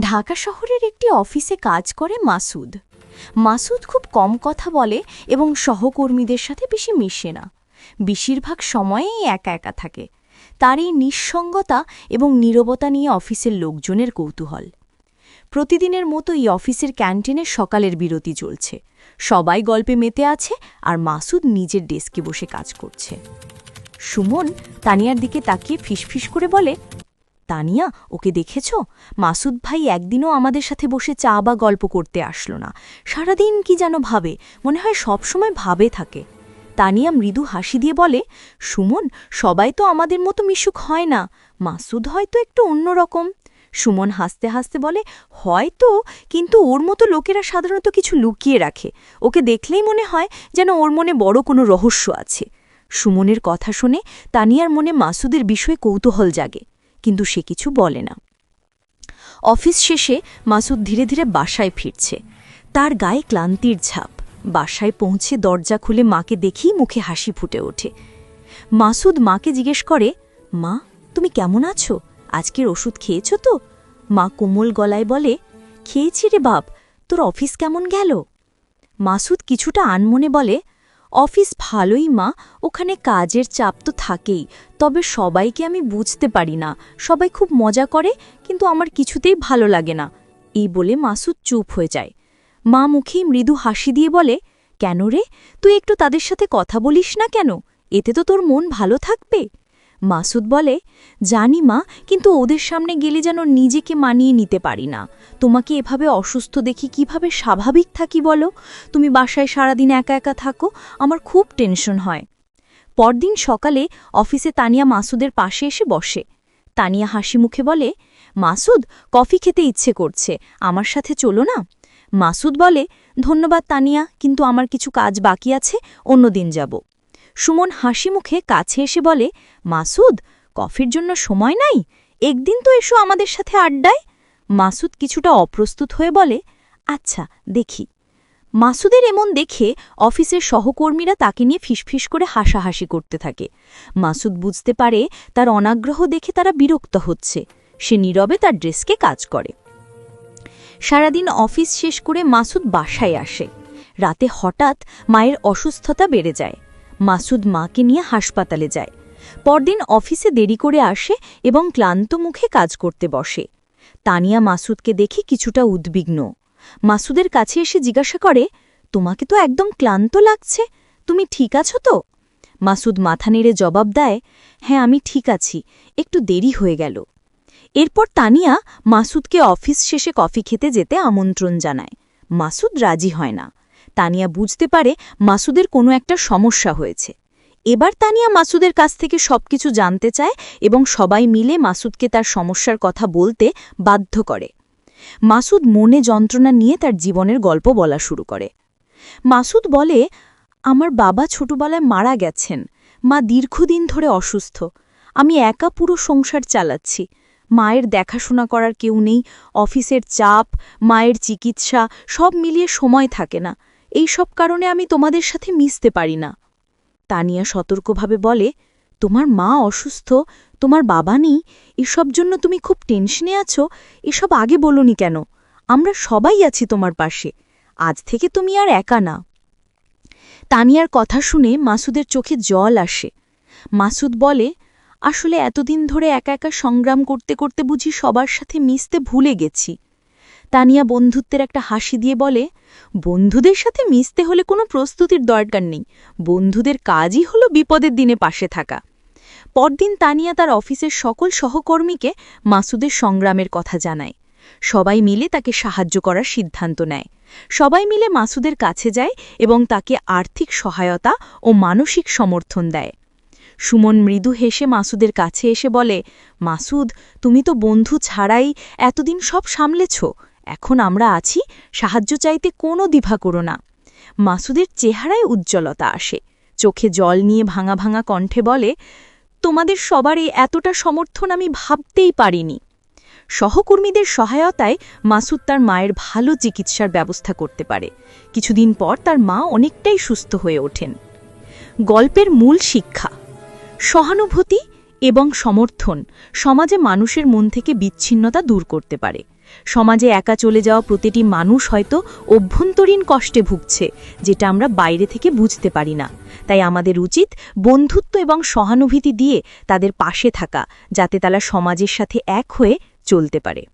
ঢাকা শহরের একটি অফিসে কাজ করে মাসুদ। মাসুদ খুব কম কথা বলে এবং সহকর্মীদের সাথে বেশি মিশে না। বেশিরভাগ সময়েই একা একা থাকে। তার এই নিঃসঙ্গতা এবং নীরবতা নিয়ে অফিসের লোকজনের কৌতূহল। প্রতিদিনের মতো এই অফিসের ক্যান্টিনে সকালের বিরতি চলছে। সবাই গল্পে মেতে আছে আর মাসুদ নিজের ডেস্কে বসে কাজ করছে। সুমন তানিয়ার দিকে তাকিয়ে ফিসফিস করে বলে তানিয়া, ওকে দেখেছ? মাসুদ ভাই একদিনও আমাদের সাথে বসে চা বা গল্প করতে আসলো না। সারাদিন কি যেন ভাবে, মনে হয় সবসময় ভাবে থাকে। তানিয়া মৃদু হাসি দিয়ে বলে, সুমন, সবাই তো আমাদের মতো মিশুক হয় না। মাসুদ হয়তো একটু অন্যরকম সুমন হাসতে হাসতে বলে, হয়তো, কিন্তু ওর মতো লোকেরা সাধারণত কিছু লুকিয়ে রাখে। ওকে দেখলেই মনে হয় যেন ওর মনে বড় কোনো রহস্য আছে। সুমনের কথা শুনে তানিয়ার মনে মাসুদের বিষয়ে কৌতূহল জাগে। কিন্তু সে কিছু বলে না। অফিস শেষে মাসুদ ধীরে ধীরে বাসায় ফিরছে। তার গায়ে ক্লান্তির ছাপ। বাসায় পৌঁছে দরজা খুলে মাকে দেখেই মুখে হাসি ফুটে ওঠে। মাসুদ মাকে জিজ্ঞেস করে, মা, তুমি কেমন আছো? আজকের ওষুধ খেয়েছ তো? মা কোমল গলায় বলে, খেয়েছি রে বাপ, তোর অফিস কেমন গেল? মাসুদ কিছুটা আনমনে বলে অফিস ভালোই মা, ওখানে কাজের চাপ তো থাকেই, তবে সবাইকে আমি বুঝতে পারি না। সবাই খুব মজা করে, কিন্তু আমার কিছুতেই ভালো লাগে না। এই বলে মাসুদ চুপ হয়ে যায়। মা মুখেই মৃদু হাসি দিয়ে বলে, কেন রে? তুই একটু তাদের সাথে কথা বলিস না কেন? এতে তো তোর মন ভালো থাকবে? মাসুদ বলে, জানি মা, কিন্তু ওদের সামনে গেলে যেন নিজেকে মানিয়ে নিতে পারি না। তোমাকে এভাবে অসুস্থ দেখি কীভাবে স্বাভাবিক থাকি বলো? তুমি বাসায় সারাদিন একা একা থাকো, আমার খুব টেনশন হয়। পরদিন সকালে অফিসে তানিয়া মাসুদের পাশে এসে বসে। তানিয়া হাসি মুখে বলে, মাসুদ, কফি খেতে ইচ্ছে করছে, আমার সাথে চলো না? মাসুদ বলে, ধন্যবাদ তানিয়া, কিন্তু আমার কিছু কাজ বাকি আছে, অন্যদিন যাব। সুমন হাসি মুখে কাছে এসে বলে, মাসুদ, কফির জন্য সময় নাই? একদিন তো এসো আমাদের সাথে আড্ডায়। মাসুদ কিছুটা অপ্রস্তুত হয়ে বলে আচ্ছা দেখি। মাসুদের এমন দেখে অফিসের সহকর্মীরা তাকে নিয়ে ফিসফিস করে হাসাহাসি করতে থাকে। মাসুদ বুঝতে পারে তার অনাগ্রহ দেখে তারা বিরক্ত হচ্ছে। সে নীরবে তার ড্রেসকে কাজ করে। সারাদিন অফিস শেষ করে মাসুদ বাসায় আসে। রাতে হঠাৎ মায়ের অসুস্থতা বেড়ে যায়। মাসুদ মাকে নিয়ে হাসপাতালে যায়। পরদিন অফিসে দেরি করে আসে এবং ক্লান্ত মুখে কাজ করতে বসে। তানিয়া মাসুদকে দেখে কিছুটা উদ্বিগ্ন। মাসুদের কাছে এসে জিজ্ঞাসা করে, তোমাকে তো একদম ক্লান্ত লাগছে, তুমি ঠিক আছো তো? মাসুদ মাথা নেড়ে জবাব দেয় হ্যাঁ আমি ঠিক আছি, একটু দেরি হয়ে গেল। এরপর তানিয়া মাসুদকে অফিস শেষে কফি খেতে যেতে আমন্ত্রণ জানায়। মাসুদ রাজি হয় না। তানিয়া বুঝতে পারে মাসুদের কোনো একটা সমস্যা হয়েছে। এবার তানিয়া মাসুদের কাছ থেকে সবকিছু জানতে চায় এবং সবাই মিলে মাসুদকে তার সমস্যার কথা বলতে বাধ্য করে। মাসুদ মনে যন্ত্রণা নিয়ে তার জীবনের গল্প বলা শুরু করে। মাসুদ বলে, আমার বাবা ছোটবেলায় মারা গেছেন। মা দীর্ঘদিন ধরে অসুস্থ। আমি একা পুরো সংসার চালাচ্ছি। মায়ের দেখাশোনা করার কেউ নেই, অফিসের চাপ, মায়ের চিকিৎসা, সব মিলিয়ে সময় থাকে না। এই সব কারণে আমি তোমাদের সাথে মিশতে পারি না। তানিয়া সতর্কভাবে বলে, তোমার মা অসুস্থ, তোমার বাবা নেই, এসব জন্য তুমি খুব টেনশনে আছো, এসব আগে বলনি কেন? আমরা সবাই আছি তোমার পাশে, আজ থেকে তুমি আর একা না তানিয়ার কথা শুনে মাসুদের চোখে জল আসে। মাসুদ বলে, আসলে এতদিন ধরে একা একা সংগ্রাম করতে করতে বুঝি সবার সাথে মিশতে ভুলে গেছি। তানিয়া বন্ধুত্বের একটা হাসি দিয়ে বলে, বন্ধুদের সাথে মিশতে হলে কোনো প্রস্তুতির দরকার নেই। বন্ধুদের কাজই হলো বিপদের দিনে পাশে থাকা। পরদিন তানিয়া তার অফিসের সকল সহকর্মীকে মাসুদের সংগ্রামের কথা জানায়। সবাই মিলে তাকে সাহায্য করার সিদ্ধান্ত নেয়। সবাই মিলে মাসুদের কাছে যায় এবং তাকে আর্থিক সহায়তা ও মানসিক সমর্থন দেয়। সুমন মৃদু হেসে মাসুদের কাছে এসে বলে, মাসুদ, তুমি তো বন্ধু ছাড়াই এতদিন সব সামলেছ। এখন আমরা আছি, সাহায্য চাইতে কোনো দ্বিভা করো না। মাসুদের চেহারায় উজ্জ্বলতা আসে। চোখে জল নিয়ে ভাঙা ভাঙা কণ্ঠে বলে, তোমাদের সবার এই এতটা সমর্থন আমি ভাবতেই পারিনি। সহকর্মীদের সহায়তায় মাসুদ তার মায়ের ভালো চিকিৎসার ব্যবস্থা করতে পারে। কিছুদিন পর তার মা অনেকটাই সুস্থ হয়ে ওঠেন। গল্পের মূল শিক্ষা, সহানুভূতি এবং সমর্থন সমাজে মানুষের মন থেকে বিচ্ছিন্নতা দূর করতে পারে। সমাজে একা চলে যাওয়া প্রতিটি মানুষ হয়তো অভ্যন্তরীণ কষ্টে ভুগছে, যেটা আমরা বাইরে থেকে বুঝতে পারি না। তাই আমাদের উচিত বন্ধুত্ব এবং সহানুভূতি দিয়ে তাদের পাশে থাকা, যাতে তারা সমাজের সাথে এক হয়ে চলতে পারে।